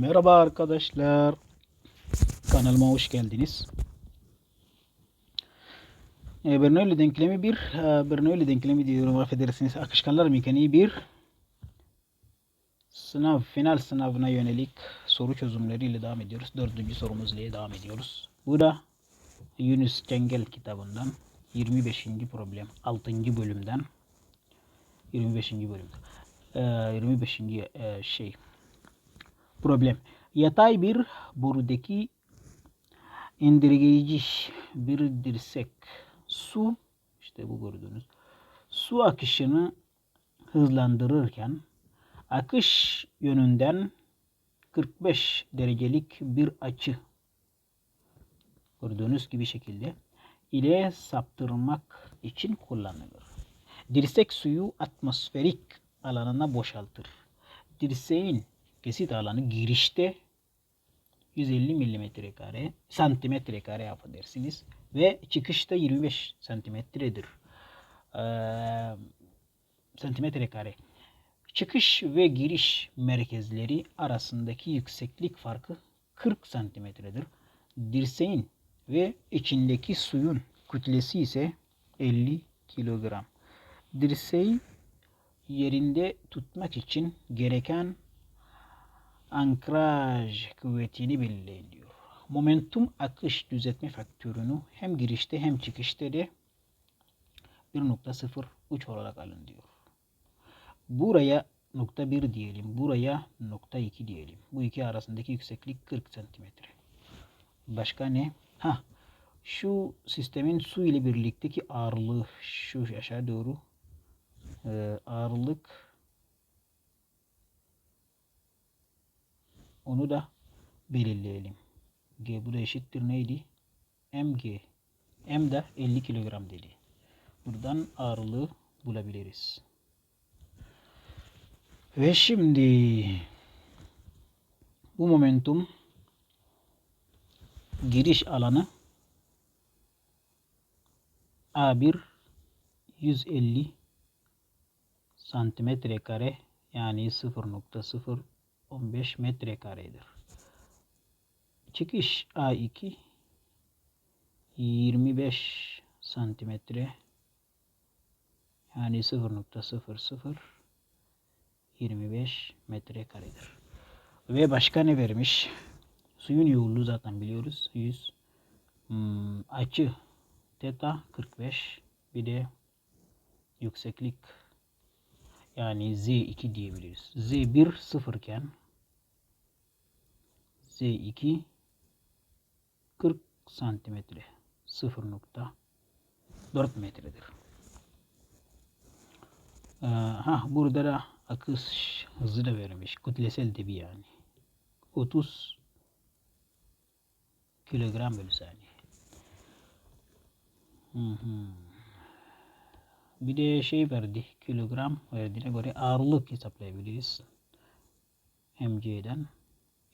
Merhaba arkadaşlar. Kanalıma hoş geldiniz. E, Bernoulli denklemi bir, e, Bernoulli denklemi diyorum affedersiniz. Akışkanlar mekaniği bir. Sınav, final sınavına yönelik soru çözümleriyle devam ediyoruz. Dördüncü sorumuzla devam ediyoruz. Bu da Yunus Cengel kitabından 25. problem 6. bölümden 25. bölüm. E, 25. e, şey problem. Yatay bir borudaki indirgeyici bir dirsek su işte bu gördüğünüz su akışını hızlandırırken akış yönünden 45 derecelik bir açı gördüğünüz gibi şekilde ile saptırmak için kullanılır. Dirsek suyu atmosferik alanına boşaltır. Dirseğin kesit alanı girişte 150 milimetre kare santimetre kare affedersiniz ve çıkışta 25 santimetredir. Ee, santimetre kare. Çıkış ve giriş merkezleri arasındaki yükseklik farkı 40 santimetredir. Dirseğin ve içindeki suyun kütlesi ise 50 kilogram. Dirseği yerinde tutmak için gereken ankraj kuvvetini belirliyor. Momentum akış düzeltme faktörünü hem girişte hem çıkışta da 1.03 olarak alın diyor. Buraya nokta 1 diyelim. Buraya nokta 2 diyelim. Bu iki arasındaki yükseklik 40 santimetre. Başka ne? Ha, şu sistemin su ile birlikteki ağırlığı şu aşağı doğru e, ağırlık Onu da belirleyelim. G bu da eşittir neydi? mg. M de 50 kilogram dedi. Buradan ağırlığı bulabiliriz. Ve şimdi bu momentum giriş alanı A1 150 santimetre kare yani 0.0 15 metrekaredir. Çıkış A2 25 santimetre yani 0.00 25 metrekaredir. Ve başka ne vermiş? Suyun yoğunluğu zaten biliyoruz. 100 hmm, açı teta 45 bir de yükseklik yani Z2 diyebiliriz. Z1 sıfır iken Z2 40 santimetre 0.4 metredir. Ee, ha burada da akış hızı da vermiş. Kütlesel debi yani. 30 kilogram bölü saniye. Hı hı. Bir de şey verdi. Kilogram verdiğine göre ağırlık hesaplayabiliriz. mg'den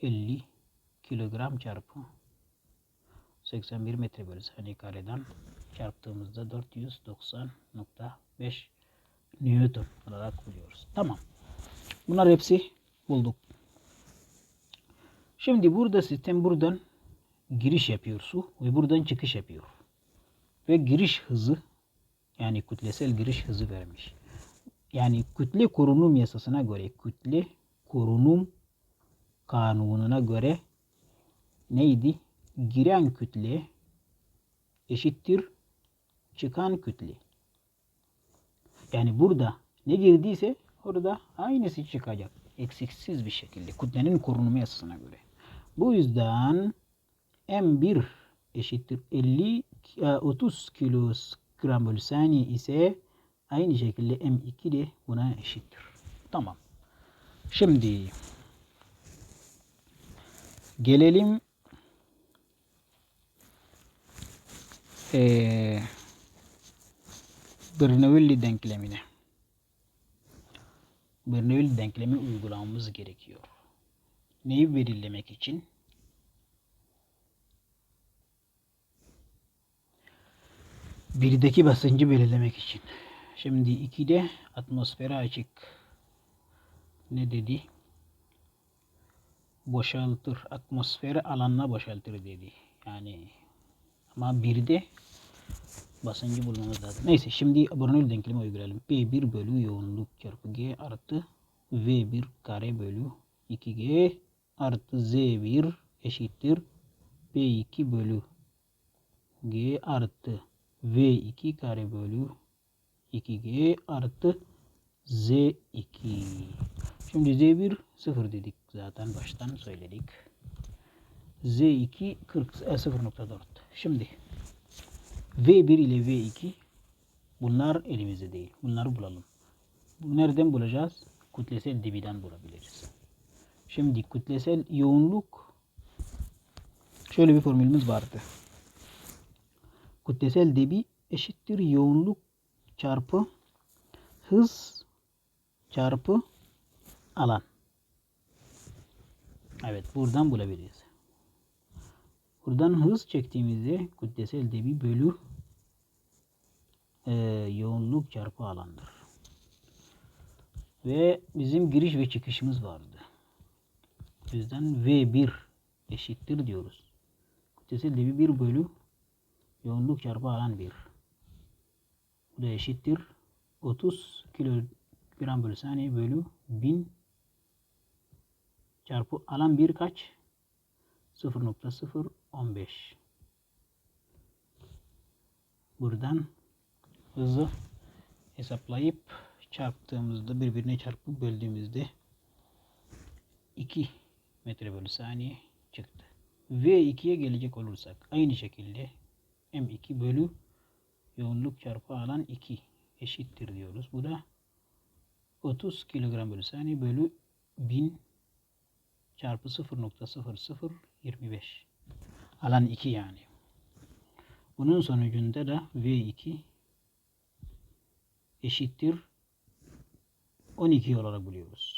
50 kilogram çarpı 81 metre bölü saniye kareden çarptığımızda 490.5 Newton olarak buluyoruz. Tamam. Bunlar hepsi bulduk. Şimdi burada sistem buradan giriş yapıyor su ve buradan çıkış yapıyor. Ve giriş hızı yani kütlesel giriş hızı vermiş. Yani kütle korunum yasasına göre kütle korunum kanununa göre neydi? Giren kütle eşittir çıkan kütle. Yani burada ne girdiyse orada aynısı çıkacak. Eksiksiz bir şekilde kütlenin korunumu yasasına göre. Bu yüzden M1 eşittir 50 30 kilo gram bölü saniye ise aynı şekilde M2 de buna eşittir. Tamam. Şimdi gelelim ee, Bernoulli denklemine. Bernoulli denklemi uygulamamız gerekiyor. Neyi belirlemek için? Birdeki basıncı belirlemek için. Şimdi 2'de atmosfere açık. Ne dedi? boşaltır. Atmosferi alanına boşaltır dedi. Yani ama bir de basıncı bulmamız lazım. Neyse şimdi Bernoulli denklemi uygulayalım. P1 bölü yoğunluk çarpı G artı V1 kare bölü 2G artı Z1 eşittir P2 bölü G artı V2 kare bölü 2G artı Z2. Şimdi Z1 0 dedik zaten baştan söyledik. Z2 40 e, 0.4. Şimdi V1 ile V2 bunlar elimizde değil. Bunları bulalım. Bu nereden bulacağız? Kütlesel debiden bulabiliriz. Şimdi kütlesel yoğunluk şöyle bir formülümüz vardı. Kütlesel debi eşittir yoğunluk çarpı hız çarpı alan. Evet buradan bulabiliriz. Buradan hız çektiğimizde kütlesel debi bölü e, yoğunluk çarpı alandır. Ve bizim giriş ve çıkışımız vardı. O yüzden V1 eşittir diyoruz. Kütlesel debi 1 bölü yoğunluk çarpı alan 1. Bu da eşittir 30 kilogram bölü saniye bölü 1000 çarpı alan 1 kaç? 0.015 Buradan hızı hesaplayıp çarptığımızda birbirine çarpıp böldüğümüzde 2 metre bölü saniye çıktı. V2'ye gelecek olursak aynı şekilde M2 bölü yoğunluk çarpı alan 2 eşittir diyoruz. Bu da 30 kilogram bölü saniye bölü 1000 çarpı 0.0025 alan 2 yani. Bunun sonucunda da V2 eşittir 12 olarak buluyoruz.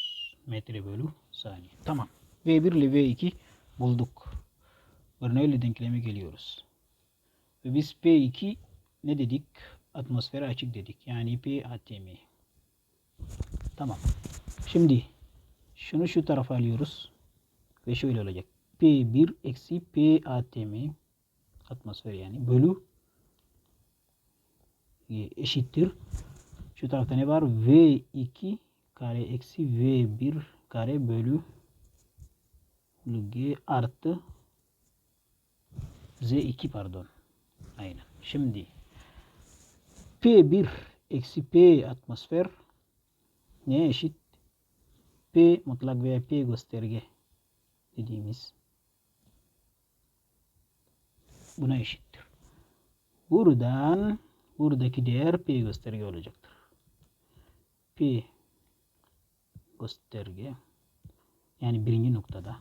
Metre bölü saniye. Tamam. V1 ile V2 bulduk. Bernoulli denklemi geliyoruz. Ve biz P2 ne dedik? Atmosfere açık dedik. Yani P ATM. Tamam. Şimdi şunu şu tarafa alıyoruz. Ve şöyle olacak. P1 eksi P ATM atmosfer yani bölü eşittir. Şu tarafta ne var? V2 kare eksi V1 kare bölü G artı Z2 pardon. Aynen. Şimdi P1 eksi P atmosfer neye eşit? P mutlak veya P gösterge dediğimiz buna eşittir. Buradan buradaki değer P gösterge olacaktır. P gösterge yani birinci noktada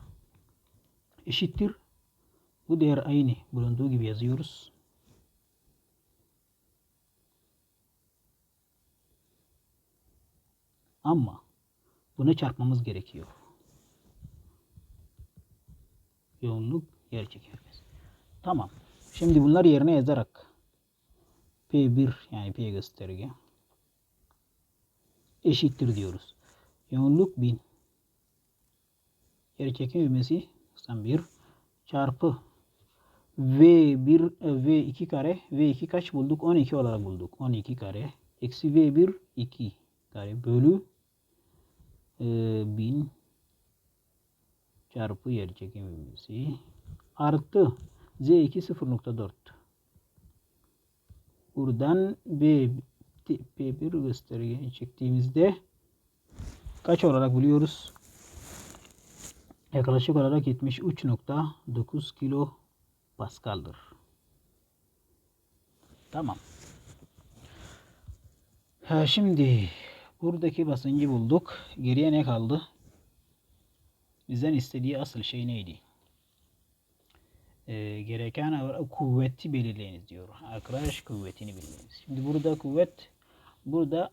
eşittir. Bu değer aynı bulunduğu gibi yazıyoruz. Ama bunu çarpmamız gerekiyor. Yoğunluk yer çekimimiz. Tamam. Şimdi bunlar yerine yazarak P1 yani P gösterge eşittir diyoruz. Yoğunluk 1000 yer çekim ivmesi 91 çarpı V1 V2 kare V2 kaç bulduk? 12 olarak bulduk. 12 kare eksi V1 2 kare bölü e, 1000 çarpı yer çekim ivmesi artı Z2 0.4 buradan B P1 göstergeyi çektiğimizde kaç olarak buluyoruz? Yaklaşık olarak 73.9 kilo paskaldır. Tamam. Ha, şimdi buradaki basıncı bulduk. Geriye ne kaldı? Bizden istediği asıl şey neydi? Ee, gereken kuvveti belirleyiniz diyor. Arkadaş kuvvetini belirleyiniz. Şimdi burada kuvvet burada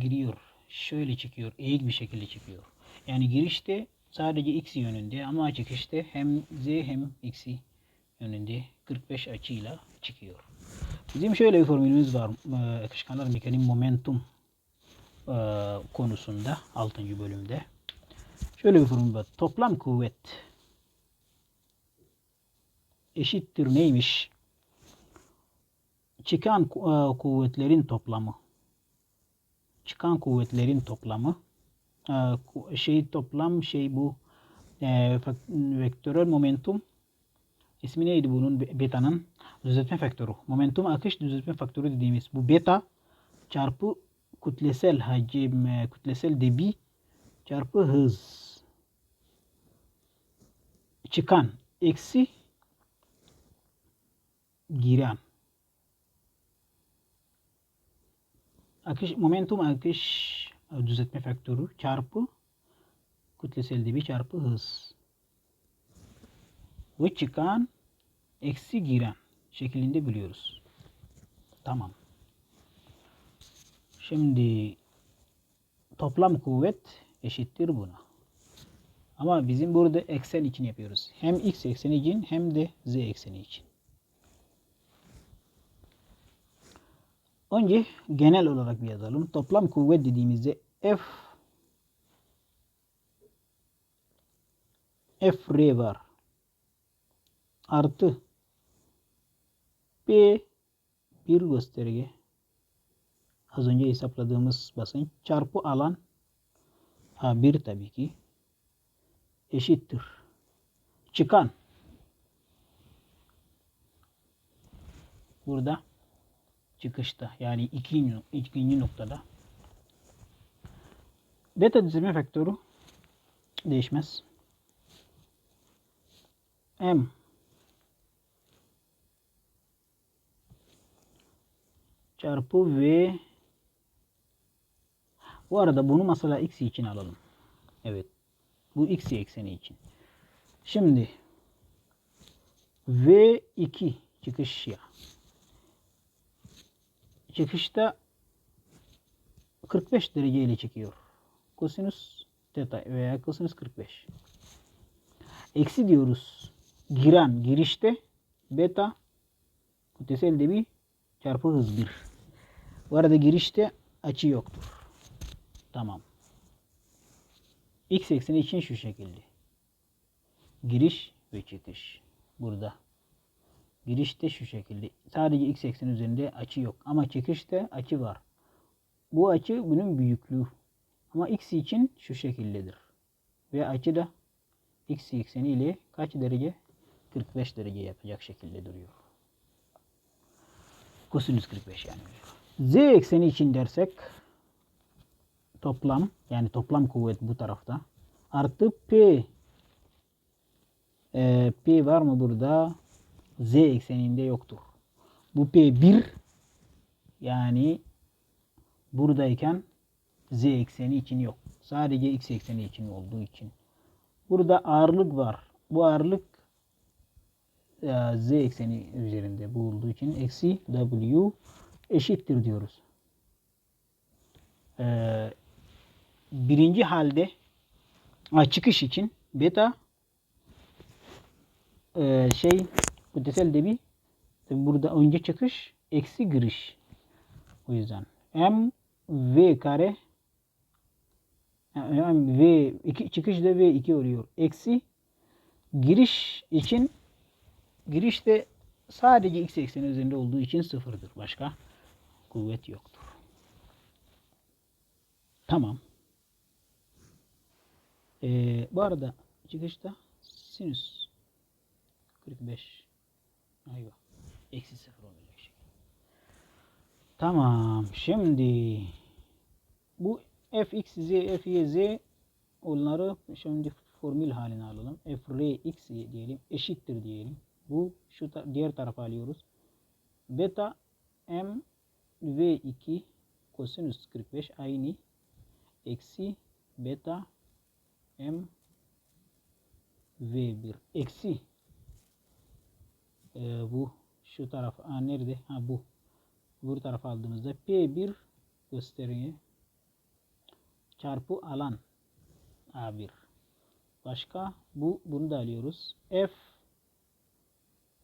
giriyor. Şöyle çıkıyor. Eğik bir şekilde çıkıyor. Yani girişte sadece x yönünde ama çıkışta hem z hem x yönünde 45 açıyla çıkıyor. Bizim şöyle bir formülümüz var. Ee, akışkanlar mekanik momentum e, konusunda 6. bölümde. Şöyle bir formül var. Toplam kuvvet eşittir neymiş? Çıkan e, kuvvetlerin toplamı. Çıkan kuvvetlerin toplamı. E, Şey toplam şey bu e, vektörel momentum ismi neydi bunun Be- beta'nın düzeltme faktörü. Momentum akış düzeltme faktörü dediğimiz bu beta çarpı kütlesel hacim, kütlesel debi çarpı hız çıkan eksi giren akış momentum akış e, düzeltme faktörü çarpı kütlesel debi çarpı hız ve çıkan eksi giren şeklinde biliyoruz. Tamam. Şimdi toplam kuvvet eşittir buna. Ama bizim burada eksen için yapıyoruz. Hem x ekseni için hem de z ekseni için. Önce genel olarak bir yazalım. Toplam kuvvet dediğimizde F F R var. Artı P bir gösterge az önce hesapladığımız basınç çarpı alan A1 tabii ki eşittir. Çıkan burada çıkışta yani ikinci, ikinci noktada beta düzeltme faktörü değişmez. M çarpı V bu arada bunu mesela x için alalım. Evet. Bu x ekseni için. Şimdi V2 çıkış ya. Çıkışta 45 derece ile çekiyor. Kosinüs teta veya kosinüs 45. Eksi diyoruz. Giren girişte beta kütlesel debi çarpı hız 1. Bu arada girişte açı yoktur. Tamam. X ekseni için şu şekilde. Giriş ve çıkış. Burada. Girişte şu şekilde. Sadece x ekseni üzerinde açı yok. Ama çıkışta açı var. Bu açı bunun büyüklüğü. Ama x için şu şekildedir. Ve açı da x ekseni ile kaç derece? 45 derece yapacak şekilde duruyor. Kosinüs 45 yani. Z ekseni için dersek toplam yani toplam kuvvet bu tarafta artı P e, P var mı burada? Z ekseninde yoktur. Bu P1 yani buradayken Z ekseni için yok. Sadece X ekseni için olduğu için. Burada ağırlık var. Bu ağırlık e, Z ekseni üzerinde bu olduğu için eksi W eşittir diyoruz. Ee, birinci halde ha, çıkış için beta e, şey kütlesel debi tabi burada önce çıkış eksi giriş. O yüzden m v kare m v iki, çıkış da v 2 oluyor. Eksi giriş için giriş de sadece x ekseni üzerinde olduğu için sıfırdır. Başka kuvvet yoktur. Tamam. Ee, bu arada çıkışta sinüs 45 ayva eksi sıfır olacak şekilde. Tamam. Şimdi bu fx, z, f, y, z onları şimdi formül haline alalım. f, x diyelim. Eşittir diyelim. Bu şu ta diğer tarafa alıyoruz. Beta m v2 kosinüs 45 aynı eksi beta m v1 eksi e, bu şu taraf ha, nerede? Ha bu. Bu tarafa aldığımızda P1 gösterge çarpı alan A1 başka bu bunu da alıyoruz. F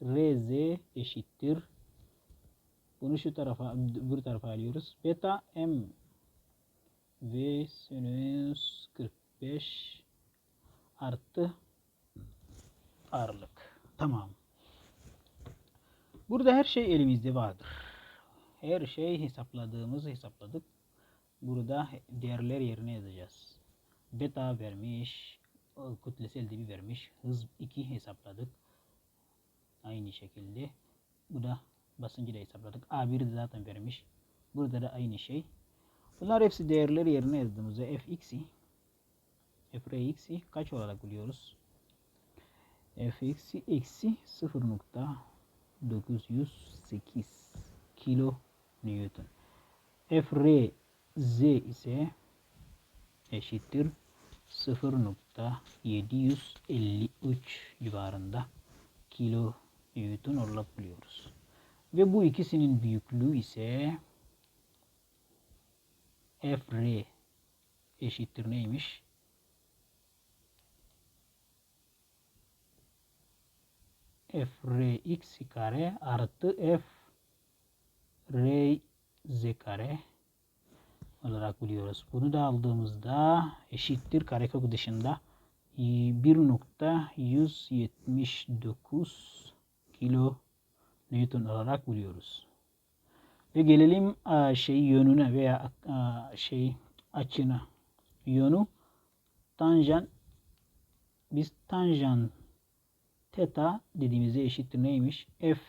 RZ eşittir. Bunu şu tarafa bu tarafa alıyoruz. Beta M V sinüs 45 artı ağırlık. Tamam. Burada her şey elimizde vardır. Her şey hesapladığımızı hesapladık. Burada değerler yerine yazacağız. Beta vermiş, kütlesel dibi vermiş. Hız 2 hesapladık. Aynı şekilde. Bu da basıncı da hesapladık. A1 de zaten vermiş. Burada da aynı şey. Bunlar hepsi değerleri yerine yazdığımızda fx'i frx'i kaç olarak buluyoruz? fx'i eksi 0.908 kilo newton. frz ise eşittir 0.753 civarında kilo newton olarak buluyoruz. Ve bu ikisinin büyüklüğü ise fr eşittir neymiş? F x kare artı f r z kare olarak biliyoruz. Bunu da aldığımızda eşittir karekök dışında 1.179 kilo Newton olarak buluyoruz. Ve gelelim şey yönüne veya şey açına. Yönü tanjant biz tanjant Teta dediğimizde eşittir neymiş? F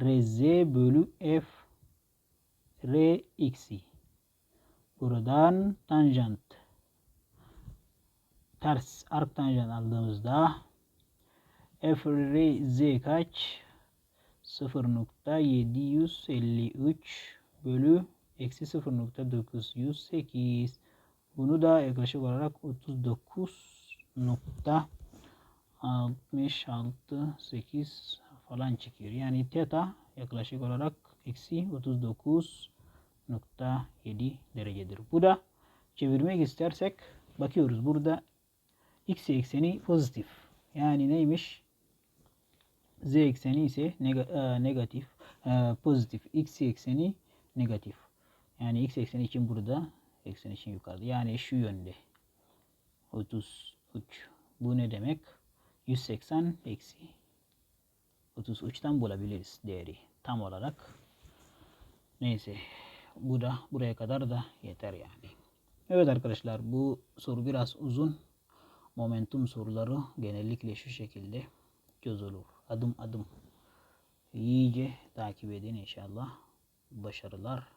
Rz bölü F R. Buradan tanjant ters ark tanjant aldığımızda F R kaç? 0.753 bölü eksi 0.908 bunu da yaklaşık olarak 39 nokta 66 8 falan çıkıyor. Yani teta yaklaşık olarak eksi 39.7 derecedir. Bu da çevirmek istersek bakıyoruz. Burada x ekseni pozitif. Yani neymiş? Z ekseni ise negatif, pozitif. X ekseni negatif. Yani x ekseni için burada, eksen için yukarıda. Yani şu yönde. 33. Bu ne demek? 180 eksi 33'ten bulabiliriz değeri tam olarak. Neyse bu da buraya kadar da yeter yani. Evet arkadaşlar bu soru biraz uzun. Momentum soruları genellikle şu şekilde çözülür. Adım adım iyice takip edin inşallah. Başarılar.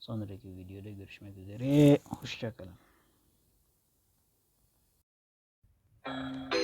Sonraki videoda görüşmek üzere. Hoşçakalın. Thank you.